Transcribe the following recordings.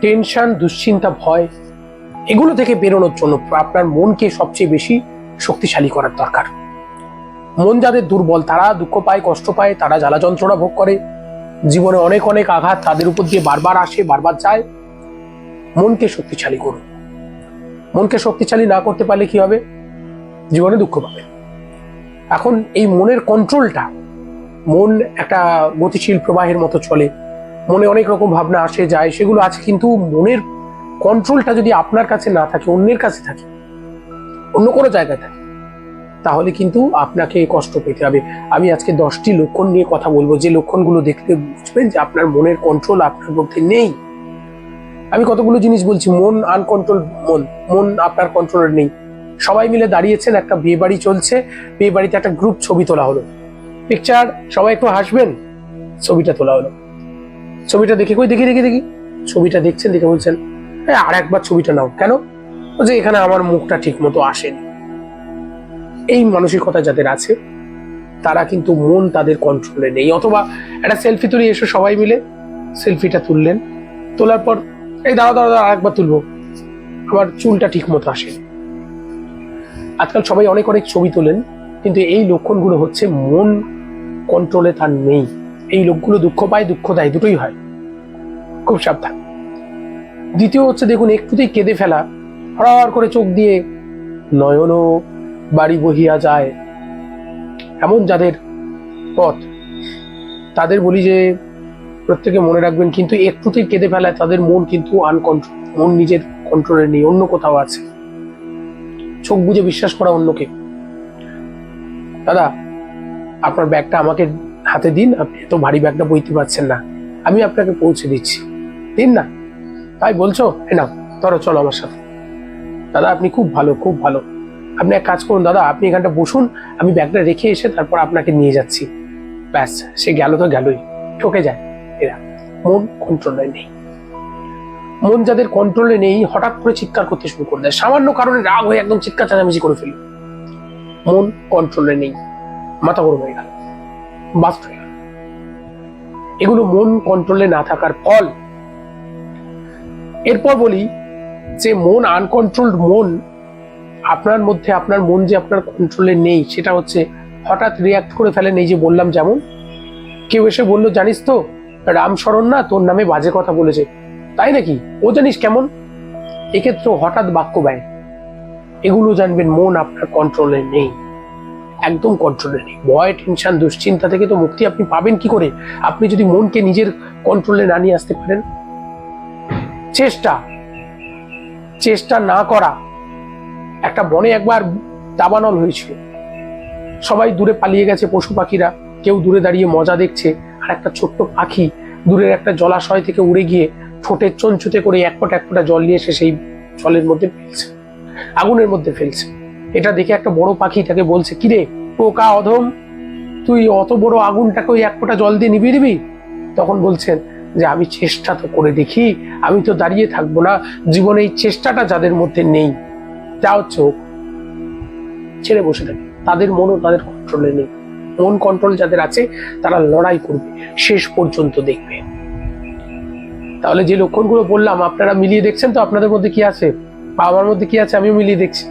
Tension, দুশ্চিন্তা, ভয়, এগুলো থেকে বেরোনোর জন্য আপনার মনকে সবচেয়ে বেশি শক্তিশালী করার দরকার। মন যাদের দুর্বল, তারা দুঃখ পায়, কষ্ট পায়, তারা জ্বালা যন্ত্রণা ভোগ করে। জীবনে অনেক অনেক আঘাত তাদের উপর দিয়ে বারবার আসে, বারবার যায়। মনকে শক্তিশালী করুন। মনকে শক্তিশালী না করতে পারলে কি হবে? জীবনে দুঃখ পাবে। এখন এই মনের কন্ট্রোলটা মন একটা গতিশীল প্রবাহের মতো চলে। মনে অনেক রকম ভাবনা আসে, যায়, সেগুলো আছে কিন্তু মনের কন্ট্রোলটা যদি আপনার কাছে না থাকে, অন্যের কাছে থাকে, অন্য কোনো জায়গায় থাকে, তাহলে কিন্তু আপনাকে কষ্ট পেতে হবে। আমি আজকে দশটি লক্ষণ নিয়ে কথা বলব। যে লক্ষণগুলো দেখলে বুঝবেন যে আপনার মনের কন্ট্রোল আপনার মধ্যে নেই। আমি কতগুলো জিনিস বলছি, মন আনকন্ট্রোল মন মন আপনার কন্ট্রোলে নেই। সবাই মিলে দাঁড়িয়েছেন, একটা বিয়ে বাড়ি চলছে, বিয়ে বাড়িতে একটা গ্রুপ ছবি তোলা হলো। পিকচার সবাই একটু হাসবেন? ছবিটা তোলা হলো। ছবিটা দেখে, কই দেখি দেখি দেখি। ছবিটা দেখছেন দেখে বলছেন আর একবার ছবিটা নাও। কেন? যে এখানে আমার মুখটা ঠিক মতো আসেনি। এই মানসিকতা যাদের আছে, তারা কিন্তু মন তাদের কন্ট্রোলে নেই। অথবা একটা সেলফি তুলে, এসে সবাই মিলে সেলফিটা তুললেন। তোলার পর, এই দাঁড়া দাঁড়া দাঁড়া আরেকবার তুলবো। আমার চুলটা ঠিক মতো আসে আজকাল সবাই অনেক অনেক ছবি তোলেন, কিন্তু এই লক্ষণগুলো হচ্ছে মন কন্ট্রোলে তার নেই। এই লোকগুলো দুঃখ পায়, দুঃখ দেয়, দুটোই হয়। খুব সাবধান। দ্বিতীয় হচ্ছে, দেখুন, একটুতেই কেঁদে ফেলা, হড়াহড় করে চোখ দিয়ে নয়নও বাড়ি বহিয়া যায়। এমন যাদের পথ, তাদের বলি যে, প্রত্যেকে মনে রাখবেন, কিন্তু একটুতেই কেঁদে ফেলায় তাদের মন কিন্তু আনকন্ট্রোল মন নিজের কন্ট্রোলে নেই, অন্য কোথাও আছে। চোখ বুঝে বিশ্বাস করা অন্যকে। দাদা, আপনার ব্যাগটা আমাকে হাতে দিন, আপনি এত ভারী ব্যাগটা বইতে পারছেন না। আমি আপনাকে পৌঁছে দিচ্ছি। দিন না। তাই বলছো? এ নাও, ধরো, চলো আমার সাথে। দাদা, আপনি খুব ভালো খুব ভালো। আপনি এক কাজ করুন, দাদা, আপনি এখানটা বসুন, আমি ব্যাগটা রেখে এসে তারপর আপনাকে নিয়ে যাচ্ছি। ব্যাস, সে গেল তো গেলই। ঠকে যায়। এরা, মন কন্ট্রোলে নেই। মন যাদের কন্ট্রোলে নেই, হঠাৎ করে চিৎকার করতে শুরু করে দেয়। সামান্য কারণে রাগ হয়ে একদম চিৎকার চেঁচামেচি করে ফেলি। মন কন্ট্রোলে নেই। মাথা গরম হয়ে গেল। গেল এগুলো মন কন্ট্রোলে না থাকার ফল। এরপর বলি যে মন আনকন্ট্রোলড মন, আপনার মধ্যে আপনার মন যে আপনার কন্ট্রোলে নেই, সেটা হচ্ছে হঠাৎ রিয়াক্ট করে ফেলেন এই যে বললাম যেমন। কেউ এসে বলল, জানিস তো, রাম শরণ না তোর নামে বাজে কথা বলেছে। তাই নাকি? ও জানিস কেমন? এক্ষেত্রে হঠাৎ বাক্য ব্যয়। এগুলো জানবেন মন আপনার কন্ট্রোলে নেই। একদম কন্ট্রোলে নেই। ভয় টেনশন দুশ্চিন্তা থেকে তো মুক্তি আপনি পাবেন কি করে? আপনি যদি মনকে নিজের কন্ট্রোলে না নিয়ে আসতে পারেন, চেষ্টা চেষ্টা না করা, একটা বনে একবার দাবানল হয়েছিল। সবাই দূরে পালিয়ে গেছে পশু পাখিরা, কেউ দূরে দাঁড়িয়ে মজা দেখছে, আর একটা ছোট্ট পাখি দূরের একটা জলাশয় থেকে উড়ে গিয়ে ঠোঁটের চঞ্চুতে করে এক ফোঁটা এক ফোঁটা জল নিয়ে এসে সেই জলের মধ্যে ফেলছে, আগুনের মধ্যে ফেলছে। এটা দেখে একটা বড় পাখি তাকে বলছে কিরে পোকা অধম, তুই অত বড় আগুনটাকে ওই এক ফোঁটা জল দিয়ে নিভিয়ে দিবি? তখন বলছেন যে, আমি চেষ্টা তো করে দেখি, আমি তো দাঁড়িয়ে থাকব না, জীবনে এই চেষ্টাটা যাদের মধ্যে নেই যা হচ্ছে ছেড়ে বসে থাকে, তাদের মনও তাদের কন্ট্রোলে নেই, মন কন্ট্রোল যাদের আছে, তারা লড়াই করবে, শেষ পর্যন্ত দেখবে। তাহলে যে লক্ষণগুলো বললাম, আপনারা মিলিয়ে দেখছেন তো, আপনাদের মধ্যে কি আছে? বা আমার মধ্যে কি আছে? আমিও মিলিয়ে দেখছি।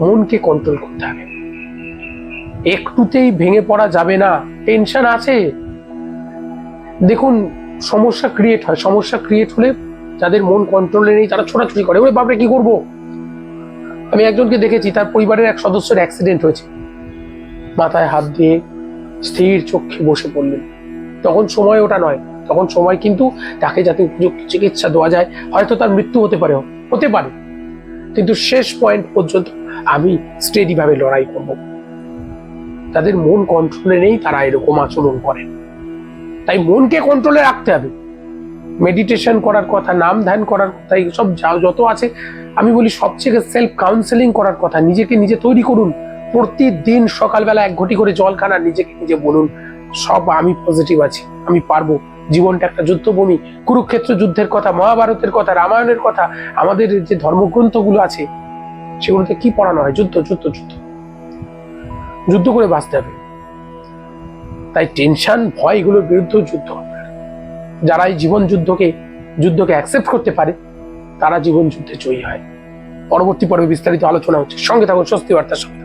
মনকে কন্ট্রোল করতে হবে। একটুতেই ভেঙে পড়া যাবে না টেনশন আছে। দেখুন, সমস্যা ক্রিয়েট হয়। সমস্যা ক্রিয়েট হলে যাদের মন কন্ট্রোলে নেই, তারা ছোটাছুটি করে। ওরে বাপরে, কি করব? আমি একজনকে দেখেছি, তার পরিবারের এক সদস্যের অ্যাক্সিডেন্ট হয়েছে। মাথায় হাত দিয়ে স্থির চোখে বসে পড়লেন। তখন সময় ওটা নয়। তখন সময় কিন্তু তাকে যাতে উপযুক্ত চিকিৎসা দেওয়া যায়, হয়তো তার মৃত্যু হতে পারে হতে পারে। কিন্তু শেষ পয়েন্ট পর্যন্ত আমি স্টেডি ভাবে লড়াই করব। তাদের মন কন্ট্রোলে নেই, তারা এরকম আচরণ করেন তাই মনকে কন্ট্রোলে রাখতে হবে। মেডিটেশন করার কথা, নাম ধ্যান করার কথা সব যত আছে, আমি বলি সবচেয়ে সেলফ কাউন্সেলিং করার কথা, নিজেকে নিজে তৈরি করুন। প্রতিদিন সকালবেলা এক ঘটি করে জল খান নিজেকে নিজে বলুন, সব আমি পজিটিভ আছি, আমি পারব। জীবনটা একটা যুদ্ধভূমি, কুরুক্ষেত্র যুদ্ধের কথা, মহাভারতের কথা, রামায়ণের কথা, আমাদের যে ধর্মগ্রন্থগুলো আছে সেগুলোতে কি পড়ানো হয়? যুদ্ধ যুদ্ধ যুদ্ধ। যুদ্ধ করে বাঁচতে হবে। তাই টেনশন ভয় এগুলোর বিরুদ্ধেও যুদ্ধ যারা এই জীবন যুদ্ধকে যুদ্ধকে অ্যাকসেপ্ট করতে পারে, তারা জীবন যুদ্ধে জয়ী হয়। পরবর্তী পর্বে বিস্তারিত আলোচনা হচ্ছে। সঙ্গে থাকুন স্বস্তি বার্তার সঙ্গে।